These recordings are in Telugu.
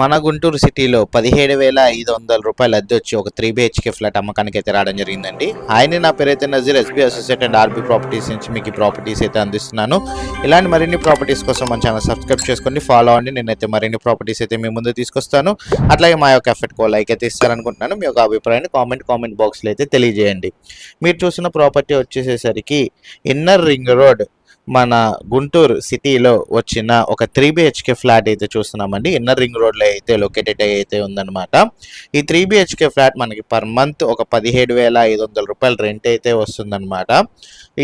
మన గుంటూరు సిటీలో పదిహేడు వేల ఐదు వందల రూపాయలు అద్దె వచ్చి ఒక త్రీ బిహెచ్కే ఫ్లాట్ అమ్మకానికి అయితే రావడం జరిగిందండి. ఆయన నా పేరైతే Nazeer SB associate and RB properties నుంచి మీకు ఈ ప్రాపర్టీస్ అయితే అందిస్తున్నాను. ఇలాంటి మరిన్ని ప్రాపర్టీస్ కోసం మన ఛానల్ సబ్స్క్రైబ్ చేసుకోండి ఫాలో అవ్వండి. నేనైతే మరిన్ని ప్రాపర్టీస్ అయితే మీ ముందు తీసుకొస్తాను. అట్లాగే మా యొక్క ఎఫెక్ట్ కో లైక్ అయితే ఇస్తారనుకుంటున్నాను. మీ యొక్క అభిప్రాయాన్ని కామెంట్ కామెంట్ బాక్స్లో అయితే తెలియజేయండి. మీరు చూసిన ప్రాపర్టీ వచ్చేసేసరికి ఇన్నర్ రింగ్ రోడ్ మన గుంటూరు సిటీలో వచ్చిన ఒక త్రీ బిహెచ్కే ఫ్లాట్ అయితే చూస్తున్నామండి. ఇన్నర్ రింగ్ రోడ్లో అయితే లొకేటెడ్ అయితే ఉందన్నమాట. ఈ త్రీ బిహెచ్కే ఫ్లాట్ మనకి పర్ మంత్ ఒక పదిహేడు వేల ఐదు వందల రూపాయలు రెంట్ అయితే వస్తుందన్నమాట.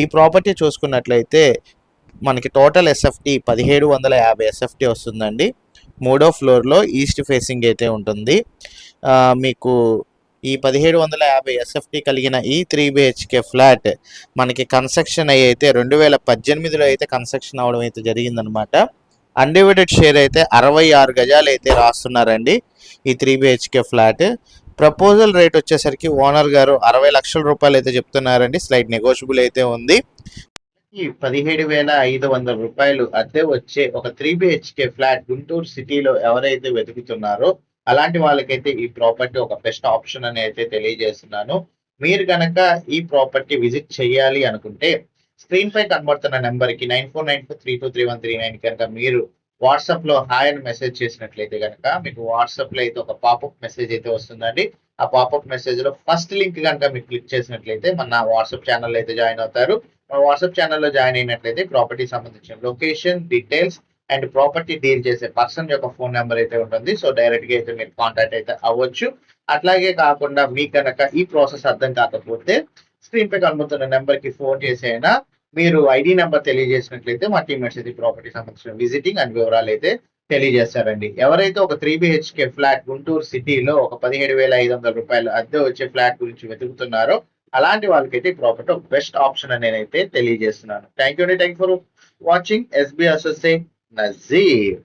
ఈ ప్రాపర్టీ చూసుకున్నట్లయితే మనకి టోటల్ ఎస్ఎఫ్టీ పదిహేడు వందల యాభై ఎస్ఎఫ్టీ వస్తుందండి. మూడో ఫ్లోర్లో ఈస్ట్ ఫేసింగ్ అయితే ఉంటుంది. మీకు ఈ పదిహేడు వందల యాభై ఎస్ఎఫ్టీ కలిగిన ఈ త్రీ బిహెచ్కే ఫ్లాట్ మనకి కన్స్ట్రక్షన్ అయ్యి అయితే రెండు వేల పద్దెనిమిదిలో అయితే కన్స్ట్రక్షన్ అవడం అయితే జరిగిందనమాట అన్డివైడెడ్ షేర్ అయితే అరవై ఆరు గజాలు అయితే రాస్తున్నారండి ఈ three BHK flat proposal rate వచ్చేసరికి ఓనర్ గారు అరవై లక్షల రూపాయలు అయితే చెప్తున్నారండి. స్లైట్ నెగోషియబుల్ అయితే ఉంది. పదిహేడు వేల ఐదు వందల రూపాయలు అద్దె వచ్చే ఒక త్రీ బిహెచ్కే ఫ్లాట్ గుంటూరు సిటీలో ఎవరైతే వెతుకుతున్నారో అలాంటి వాళ్ళకైతే ఈ ప్రాపర్టీ ఒక బెస్ట్ ఆప్షన్ అని అయితే తెలియజేస్తున్నాను. మీరు కనుక ఈ ప్రాపర్టీ విజిట్ చేయాలి అనుకుంటే స్క్రీన్ పై కనబడుతున్న నెంబర్కి nine four nine four three two three one three nine కనుక మీరు వాట్సాప్లో హాయ్ అని మెసేజ్ చేసినట్లయితే కనుక మీకు వాట్సాప్లో అయితే ఒక పాపప్ మెసేజ్ అయితే వస్తుందండి. ఆ పాపప్ మెసేజ్లో ఫస్ట్ లింక్ కనుక మీరు క్లిక్ చేసినట్లయితే మన వాట్సాప్ ఛానల్ అయితే జాయిన్ అవుతారు. మన వాట్సాప్ ఛానల్లో జాయిన్ అయినట్లయితే ప్రాపర్టీ సంబంధించిన location details and property deal చేసే పర్సన్ యొక్క ఫోన్ నెంబర్ అయితే ఉంటుంది. సో డైరెక్ట్గా అయితే మీరు కాంటాక్ట్ అయితే అవ్వచ్చు. అట్లాగే కాకుండా మీ కనుక ఈ ప్రాసెస్ అర్థం కాకపోతే స్క్రీన్ పై కనబడుతున్న నెంబర్కి ఫోన్ చేసైనా మీరు ఐడి నెంబర్ తెలియజేసినట్లయితే మా టీమేట్స్ అయితే ప్రాపర్టీ సంబంధించిన విజిటింగ్ అండ్ వివరాలు అయితే తెలియజేస్తారండి. ఎవరైతే ఒక త్రీ బిహెచ్కే ఫ్లాట్ గుంటూరు సిటీలో ఒక పదిహేడు వేల ఐదు వందల రూపాయలు అద్దె వచ్చే ఫ్లాట్ గురించి వెతుకుతున్నారో అలాంటి వాళ్ళకైతే ఈ ప్రాపర్టీ ఒక బెస్ట్ ఆప్షన్ అని నేనైతే తెలియజేస్తున్నాను. థ్యాంక్ యూ అండి. Thank for watching. SB associate Nazeer